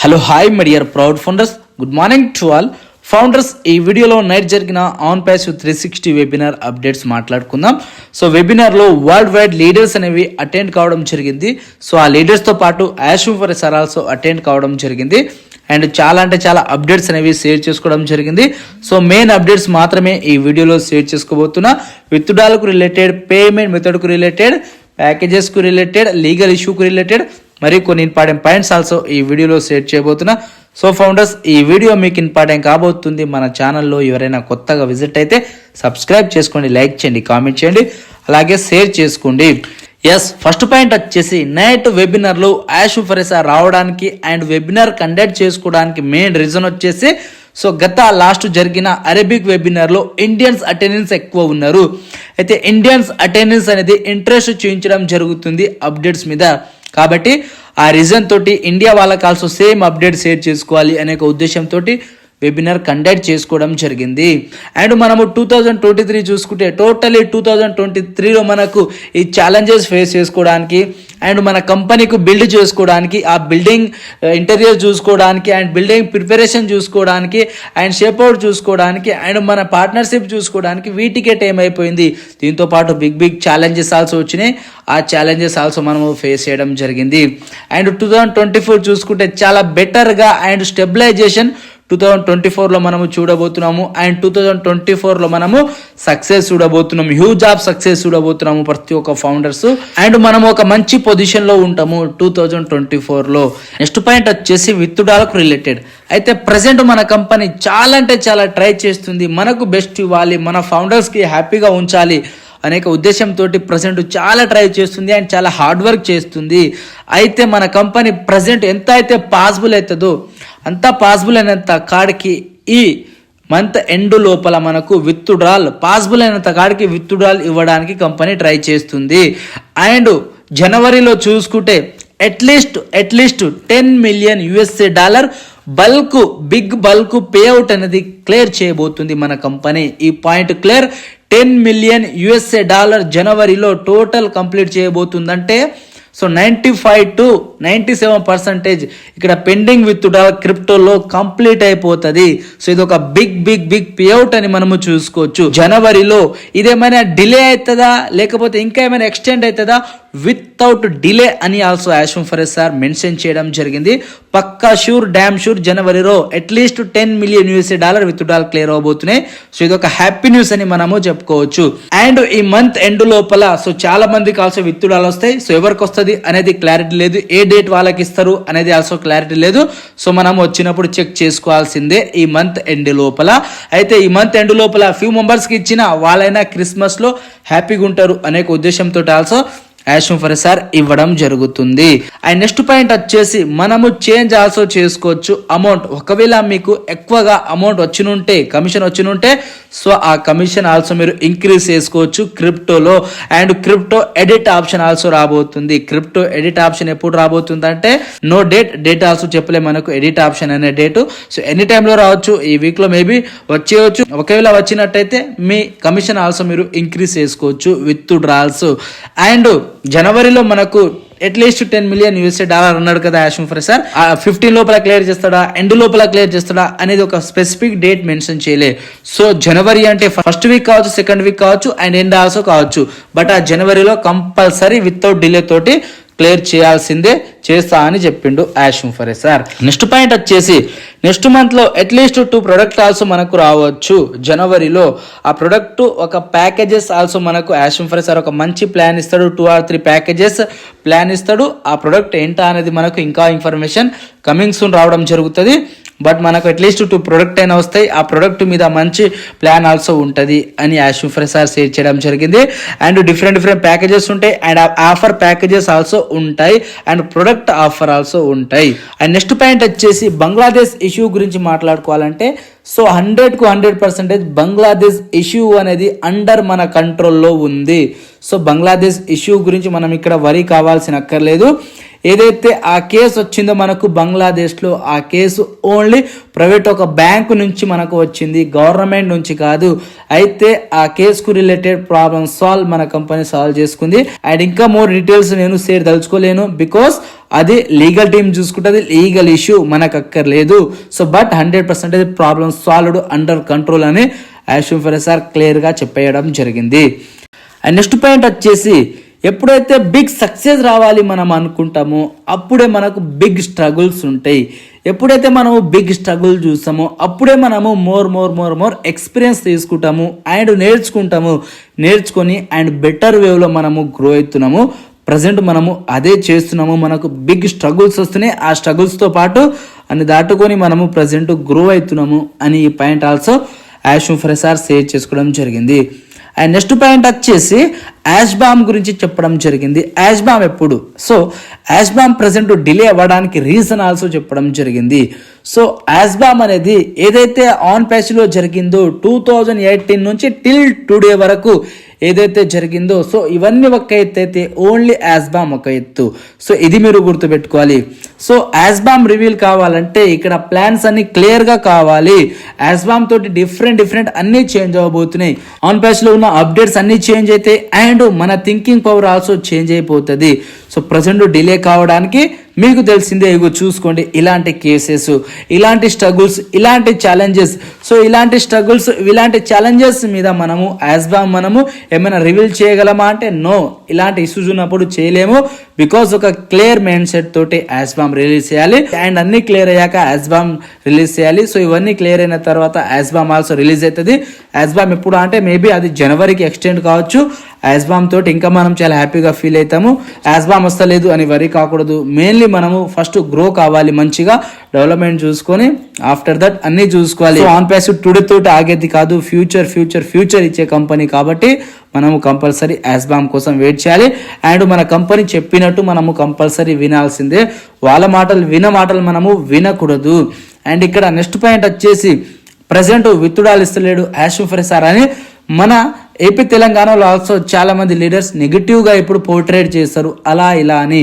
Hello hi my dear proud founders good morning to all founders ఈ వీడియోలో night జరిగిన on passive three sixty webinar updates మాట్లాడుకుందాం. So వెబినార్లో world wide leaders అనేవి attend కావడం జరిగింది. సో ఆ లీడర్స్తో పాటు యాషు ఫర్ సార్ ఆల్సో అటెండ్ కావడం జరిగింది. అండ్ చాలా అంటే చాలా అప్డేట్స్ అనేవి షేర్ చేసుకోవడం జరిగింది. సో మెయిన్ అప్డేట్స్ మాత్రమే ఈ వీడియోలో షేర్ చేసుకోబోతున్నా. విత్డ్రాలకు రిలేటెడ్ పేమెంట్ మెథడ్కు రిలేటెడ్ ప్యాకేజెస్కు రిలేటెడ్ లీగల్ ఇష్యూకు రిలేటెడ్ మరియు కొన్ని ఇంపార్టెంట్ పాయింట్స్ ఆల్సో ఈ వీడియోలో షేర్ చేయబోతున్నా. సో ఫౌండర్స్ ఈ వీడియో మీకు ఇంపార్టెంట్ కాబోతుంది. మన ఛానల్లో ఎవరైనా కొత్తగా విజిట్ అయితే సబ్స్క్రైబ్ చేసుకోండి లైక్ చేయండి కామెంట్ చేయండి. అలాగే షేర్ చేసుకోండి. ఎస్ ఫస్ట్ పాయింట్ వచ్చేసి నైట్ వెబినార్లో యాష్ ఫరెసా రావడానికి అండ్ వెబినార్ కండక్ట్ చేసుకోవడానికి మెయిన్ రీజన్ వచ్చేసి సో గత లాస్ట్ జరిగిన అరబిక్ వెబినార్లో ఇండియన్స్ అటెండెన్స్ ఎక్కువ ఉన్నారు. అయితే ఇండియన్స్ అటెండెన్స్ అనేది ఇంట్రెస్ట్ చూపించడం జరుగుతుంది అప్డేట్స్ మీద. కాబట్టి ఆ రీజన్ తోటి ఇండియా వాళ్ళకి ఆల్సో సేమ్ అప్డేట్ షేర్ చేసుకోవాలి అనే ఒక ఉద్దేశంతో వెబినార్ కండక్ట్ చేసుకోవడం జరిగింది. అండ్ మనము టూ థౌజండ్ ట్వంటీ త్రీ చూసుకుంటే టోటలీ టూ థౌజండ్ ట్వంటీ త్రీలో మనకు ఈ ఛాలెంజెస్ ఫేస్ చేసుకోవడానికి అండ్ మన కంపెనీకి బిల్డ్ చేసుకోవడానికి ఆ బిల్డింగ్ ఇంటీరియర్ uh, చూసుకోవడానికి అండ్ బిల్డింగ్ ప్రిపరేషన్ చూసుకోవడానికి అండ్ షేప్అవుట్ చూసుకోవడానికి అండ్ మన పార్ట్నర్షిప్ చూసుకోవడానికి వీటికే టైం అయిపోయింది. దీంతో పాటు బిగ్ బిగ్ ఛాలెంజెస్ ఆల్సో వచ్చినాయి. ఆ ఛాలెంజెస్ ఆల్సో మనము ఫేస్ చేయడం జరిగింది. And two thousand twenty four చూసుకుంటే చాలా బెటర్గా and stabilization two thousand twenty ఫోర్లో మనము చూడబోతున్నాము. అండ్ టూ థౌజండ్ ట్వంటీ ఫోర్లో మనము సక్సెస్ చూడబోతున్నాము. హ్యూజ్ ఆఫ్ సక్సెస్ చూడబోతున్నాము ప్రతి ఒక్క ఫౌండర్స్ అండ్ మనము ఒక మంచి పొజిషన్లో ఉంటాము టూ థౌజండ్ ట్వంటీ ఫోర్లో నెక్స్ట్ పాయింట్ వచ్చేసి విత్తుడాలకు రిలేటెడ్ అయితే ప్రజెంట్ మన కంపెనీ చాలా అంటే చాలా ట్రై చేస్తుంది. మనకు బెస్ట్ ఇవ్వాలి. మన ఫౌండర్స్కి హ్యాపీగా ఉంచాలి. అనేక ఉద్దేశంతో ప్రజెంట్ చాలా ట్రై చేస్తుంది అండ్ చాలా హార్డ్ వర్క్ చేస్తుంది. అయితే మన కంపెనీ ప్రజెంట్ ఎంత అయితే పాసిబుల్ అవుతుందో అంత పాసిబుల్ అయినంత కాడికి ఈ మంత్ ఎండ్ లోపల మనకు విత్డ్రాల్ పాసిబుల్ అయినంత కాడికి విత్డ్రాల్ ఇవ్వడానికి కంపెనీ ట్రై చేస్తుంది. అండ్ జనవరిలో చూసుకుంటే at least at least ten million USA dollar bulk big bulk pay out అనేది క్లియర్ చేయబోతుంది మన కంపెనీ ఈ point clear ten million USA dollar జనవరిలో total complete చేయబోతుందంటే so ninety five to ninety seven percentage ఇక్కడ pending with క్రిప్టోలో complete అయిపోతుంది. So ఇది ఒక బిగ్ బిగ్ బిగ్ పేఅవుట్ అని మనము చూసుకోవచ్చు. జనవరిలో ఇదేమైనా డిలే అవుతుందా లేకపోతే ఇంకా ఏమైనా ఎక్స్టెండ్ అవుతుందా వితౌట్ డిలే అని ఆల్సో యాషం ఫరెస్ సార్ మెన్షన్ చేయడం జరిగింది. పక్కా షూర్ డ్యామ్ షూర్ జనవరిలో at least ten million USA dollar withdrawal clear అవబోతున్నాయి. So ఇది ఒక హ్యాపీ న్యూస్ అని మనము చెప్పుకోవచ్చు. అండ్ ఈ మంత్ ఎండ్ లోపల సో చాలా మందికి ఆల్సో విత్ డాల్ వస్తాయి. సో ఎవరికి వస్తుంది? అనేది క్లారిటీ లేదు. ఏ డేట్ వాళ్ళకి ఇస్తారు అనేది ఆల్సో క్లారిటీ లేదు. సో మనం వచ్చినప్పుడు చెక్ చేసుకోవాల్సిందే ఈ మంత్ ఎండ్ లోపల. అయితే ఈ మంత్ ఎండ్ లోపల ఫ్యూ మెంబర్స్కి ఇచ్చిన వాళ్ళైనా క్రిస్మస్లో హ్యాపీగా ఉంటారు అనే ఉద్దేశంతో ఆల్సో యాషం ఫర్ సార్ ఇవ్వడం జరుగుతుంది. అండ్ నెక్స్ట్ పాయింట్ వచ్చేసి మనము చేంజ్ ఆల్సో చేసుకోవచ్చు అమౌంట్. ఒకవేళ మీకు ఎక్కువగా అమౌంట్ వచ్చినుంటే కమిషన్ వచ్చినుంటే సో ఆ కమిషన్ ఆల్సో మీరు ఇంక్రీజ్ చేసుకోవచ్చు క్రిప్టోలో. And crypto edit option also రాబోతుంది. క్రిప్టో ఎడిట్ ఆప్షన్ ఎప్పుడు రాబోతుంది అంటే నో డేట్ డేట్ ఆల్సో చెప్పలే మనకు ఎడిట్ ఆప్షన్ అనే డేటు. సో ఎనీ టైంలో రావచ్చు ఈ వీక్లో మేబీ వచ్చేయచ్చు. ఒకవేళ వచ్చినట్టయితే మీ కమిషన్ ఆల్సో మీరు ఇంక్రీజ్ చేసుకోవచ్చు విత్ డ్రాల్స్. అండ్ జనవరిలో మనకు at least ten million USA dollar అన్నాడు కదా యాషం ఫర్ సార్. ఫిఫ్టీన్ లోపల క్లియర్ చేస్తాడా? ఎండ్ లోపల క్లియర్ చేస్తాడా? అనేది ఒక స్పెసిఫిక్ డేట్ మెన్షన్ చేయలే. సో జనవరి అంటే ఫస్ట్ వీక్ కావచ్చు సెకండ్ వీక్ కావచ్చు అండ్ ఎండ్ ఆల్సో కావచ్చు. బట్ ఆ జనవరిలో కంపల్సరీ వితౌట్ డిలే తోటి క్లియర్ చేయాల్సిందే చేస్తా అని చెప్పిండు యాషం ఫరే సార్. నెక్స్ట్ పాయింట్ వచ్చేసి నెక్స్ట్ మంత్లో at least two product also మనకు రావచ్చు. జనవరిలో ఆ ప్రొడక్ట్ ఒక ప్యాకేజెస్ ఆల్సో మనకు యాషం ఫరే సార్ ఒక మంచి ప్లాన్ ఇస్తాడు two or three packages plan ఇస్తాడు. ఆ ప్రొడక్ట్ ఏంటా అనేది మనకు ఇంకా ఇన్ఫర్మేషన్ కమింగ్ సూన్ రావడం జరుగుతుంది. బట్ మనకు అట్లీస్ట్ టూ ప్రొడక్ట్ అయినా వస్తాయి. ఆ ప్రొడక్ట్ మీద మంచి ప్లాన్ ఆల్సో ఉంటుంది అని యాషుఫర్ సార్ షేర్ చేయడం జరిగింది. అండ్ డిఫరెంట్ డిఫరెంట్ ప్యాకేజెస్ ఉంటాయి. అండ్ ఆఫర్ ప్యాకేజెస్ ఆల్సో ఉంటాయి. అండ్ ప్రొడక్ట్ ఆఫర్ ఆల్సో ఉంటాయి. అండ్ నెక్స్ట్ పాయింట్ వచ్చేసి బంగ్లాదేశ్ ఇష్యూ గురించి మాట్లాడుకోవాలంటే సో హండ్రెడ్కు హండ్రెడ్ పర్సెంటేజ్ బంగ్లాదేశ్ ఇష్యూ అనేది అండర్ మన కంట్రోల్లో ఉంది. సో బంగ్లాదేశ్ ఇష్యూ గురించి మనం ఇక్కడ వరి కావాల్సిన అక్కర్లేదు. ఏదైతే ఆ కేసు వచ్చిందో మనకు బంగ్లాదేశ్లో ఆ కేసు ఓన్లీ ప్రైవేట్ ఒక బ్యాంకు నుంచి మనకు వచ్చింది. గవర్నమెంట్ నుంచి కాదు. అయితే ఆ కేసుకు రిలేటెడ్ ప్రాబ్లమ్ సాల్వ్ మన కంపెనీ సాల్వ్ చేసుకుంది. అండ్ ఇంకా మోర్ డీటెయిల్స్ నేను షేర్ తలుచుకోలేను. బికాస్ అది లీగల్ టీం చూసుకుంటుంది లీగల్ ఇష్యూ మనకు అక్కర్లేదు సో బట్ హండ్రెడ్ పర్సెంట్ అది ప్రాబ్లమ్ సాల్వ్డ్ అండర్ కంట్రోల్ అని యాషూమ్ ఫెరే సార్ క్లియర్గా చెప్పేయడం జరిగింది. అండ్ నెక్స్ట్ పాయింట్ వచ్చేసి ఎప్పుడైతే బిగ్ సక్సెస్ రావాలి మనం అనుకుంటామో అప్పుడే మనకు బిగ్ స్ట్రగుల్స్ ఉంటాయి. ఎప్పుడైతే మనము బిగ్ స్ట్రగుల్ చూస్తామో అప్పుడే మనము more more more more experience తీసుకుంటాము అండ్ నేర్చుకుంటాము. నేర్చుకొని అండ్ బెటర్ వేవ్లో మనము గ్రో అవుతున్నాము. ప్రజెంట్ మనము అదే చేస్తున్నాము. మనకు బిగ్ స్ట్రగుల్స్ వస్తున్నాయి. ఆ స్ట్రగుల్స్తో పాటు అని దాటుకొని మనము ప్రజెంట్ గ్రో అవుతున్నాము అని ఈ పాయింట్ ఆల్సో యాష్ ఫ్రెసార్ షేర్ చేసుకోవడం జరిగింది. అండ్ నెక్స్ట్ పాయింట్ వచ్చేసి యాష్బామ్ గురించి చెప్పడం జరిగింది. యాష్బామ్ ఎప్పుడు? సో యాష్బామ్ ప్రజెంట్ డిలే అవ్వడానికి రీజన్ ఆల్సో చెప్పడం జరిగింది. సో యాష్బామ్ అనేది ఏదైతే ఆన్ ప్యాచ్లో జరిగిందో టూ థౌజండ్ ఎయిటీన్ నుంచి టిల్ టుడే వరకు ఏదైతే జరిగిందో సో ఇవన్నీ ఒక ఎత్తు అయితే ఓన్లీ యాజ్బామ్ ఒక ఎత్తు. సో ఇది మీరు గుర్తుపెట్టుకోవాలి. సో యాజ్బామ్ రివీల్ కావాలంటే ఇక్కడ ప్లాన్స్ అన్ని క్లియర్గా కావాలి. యాజ్బామ్ తోటి డిఫరెంట్ డిఫరెంట్ అన్నీ చేంజ్ అవ్వబోతున్నాయి. ఆన్ ప్యాచ్లో ఉన్న అప్డేట్స్ అన్ని చేంజ్ అయితే అండ్ అండ్ మన థింకింగ్ పవర్ ఆల్సో చేంజ్ అయిపోతుంది. సో ప్రజెంట్ డిలే కావడానికి మీకు తెలిసిందే ఇగో చూసుకోండి ఇలాంటి కేసెస్ ఇలాంటి స్ట్రగుల్స్ ఇలాంటి ఛాలెంజెస్ సో ఇలాంటి స్ట్రగుల్స్ ఇలాంటి ఛాలెంజెస్ మీద మనము యాజ్బామ్ మనము ఏమైనా రివీల్ చేయగలమా అంటే నో ఇలాంటి ఇష్యూస్ ఉన్నప్పుడు చేయలేము. బికాస్ ఒక క్లియర్ మైండ్ సెట్ తోటి యాజ్బామ్ రిలీజ్ చేయాలి. అండ్ అన్ని క్లియర్ అయ్యాక యాజ్బామ్ రిలీజ్ చేయాలి. సో ఇవన్నీ క్లియర్ అయిన తర్వాత యాజ్బామ్ ఆల్సో రిలీజ్ అవుతుంది. యాజ్బామ్ ఎప్పుడు అంటే మేబీ అది జనవరికి ఎక్స్టెండ్ కావచ్చు. యాజ్బామ్ తోటి ఇంకా మనం చాలా హ్యాపీగా ఫీల్ అవుతాము. యాజ్బామ్ వస్తలేదు అని వరి కాకూడదు. మెయిన్లీ మనము ఫస్ట్ గ్రో కావాలి మంచిగా. డెవలప్మెంట్ చూసుకొని ఆఫ్టర్ దట్ అన్ని చూసుకోవాలి. ఆన్ ప్యాస్ టుడే తోటి ఆగేది కాదు. ఫ్యూచర్ ఫ్యూచర్ ఫ్యూచర్ ఇచ్చే కంపెనీ కాబట్టి మనము కంపల్సరీ యాస్బామ్ కోసం వెయిట్ చేయాలి. అండ్ మన కంపెనీ చెప్పినట్టు మనము కంపల్సరీ వినాల్సిందే. వాళ్ళ మాటలు విన మాటలు మనము వినకూడదు. అండ్ ఇక్కడ నెక్స్ట్ పాయింట్ వచ్చేసి ప్రజెంట్ విత్తుడాలు ఇస్తలేడు. యాష్ సార్ అని మన ఏపీ తెలంగాణలో ఆల్సో చాలా మంది లీడర్స్ నెగిటివ్గా ఇప్పుడు పోర్ట్రేట్ చేస్తారు అలా ఇలా అని.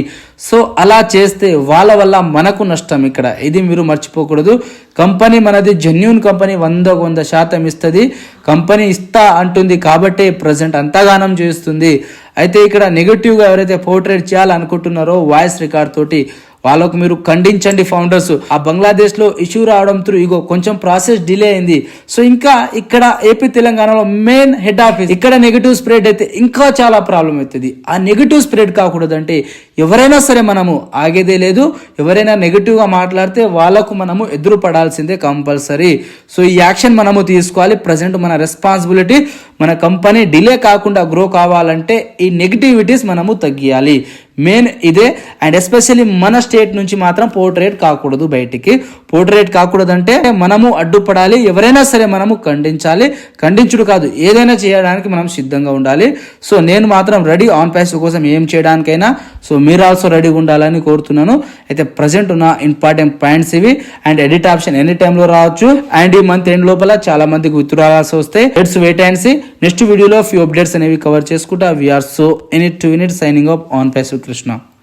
సో అలా చేస్తే వాళ్ళ వల్ల మనకు నష్టం ఇక్కడ. ఇది మీరు మర్చిపోకూడదు. కంపెనీ మనది జెన్యున్ కంపెనీ వంద వంద శాతం ఇస్తుంది. కంపెనీ ఇస్తా అంటుంది కాబట్టే ప్రజెంట్ అంతగానం చేస్తుంది. అయితే ఇక్కడ నెగిటివ్గా ఎవరైతే పోర్ట్రేట్ చేయాలనుకుంటున్నారో వాయిస్ రికార్డ్ తోటి వాళ్ళకు మీరు ఖండించండి ఫౌండర్స్. ఆ బంగ్లాదేశ్లో ఇష్యూ రావడంతో ఇగో కొంచెం ప్రాసెస్ డిలే అయింది. సో ఇంకా ఇక్కడ ఏపీ తెలంగాణలో మెయిన్ హెడ్ ఆఫీస్ ఇక్కడ నెగిటివ్ స్ప్రెడ్ అయితే ఇంకా చాలా ప్రాబ్లం అవుతుంది. ఆ నెగిటివ్ స్ప్రెడ్ కాకూడదంటే ఎవరైనా సరే మనము ఆగేదే లేదు. ఎవరైనా నెగిటివ్గా మాట్లాడితే వాళ్ళకు మనము ఎదురు పడాల్సిందే కంపల్సరీ. సో ఈ యాక్షన్ మనము తీసుకోవాలి. ప్రజెంట్ మన రెస్పాన్సిబిలిటీ మన కంపెనీ డిలే కాకుండా గ్రో కావాలంటే ఈ నెగిటివిటీస్ మనము తగ్గియాలి. మెయిన్ ఇదే అండ్ ఎస్పెషల్లీ మన స్టేట్ నుంచి మాత్రం పోర్ట్రేట్ కాకూడదు బయటికి. పోర్ట్రేట్ కాకూడదు అంటే మనము అడ్డుపడాలి ఎవరైనా సరే మనము ఖండించాలి. ఖండించుడు కాదు ఏదైనా చేయడానికి మనం సిద్ధంగా ఉండాలి. సో నేను మాత్రం రెడీ ఆన్ ప్యాస్ కోసం ఏం చేయడానికైనా సో మీరు ఆల్సో రెడీగా ఉండాలని కోరుతున్నాను. అయితే ప్రజెంట్ ఉన్న ఇంపార్టెంట్ పాయింట్స్ ఇవి అండ్ ఎడిట్ ఆప్షన్ ఎనీ టైంలో రావచ్చు. అండ్ ఈ మంత్ ఎండ్ లోపల చాలా మందికి విత్తురావాల్సి వస్తాయి let's wait and see. Next వీడియోలో ఫ్యూ అప్డేట్స్ అనేవి కవర్ చేసుకుంటా. We are so any two minutes signing up on pass Krishna.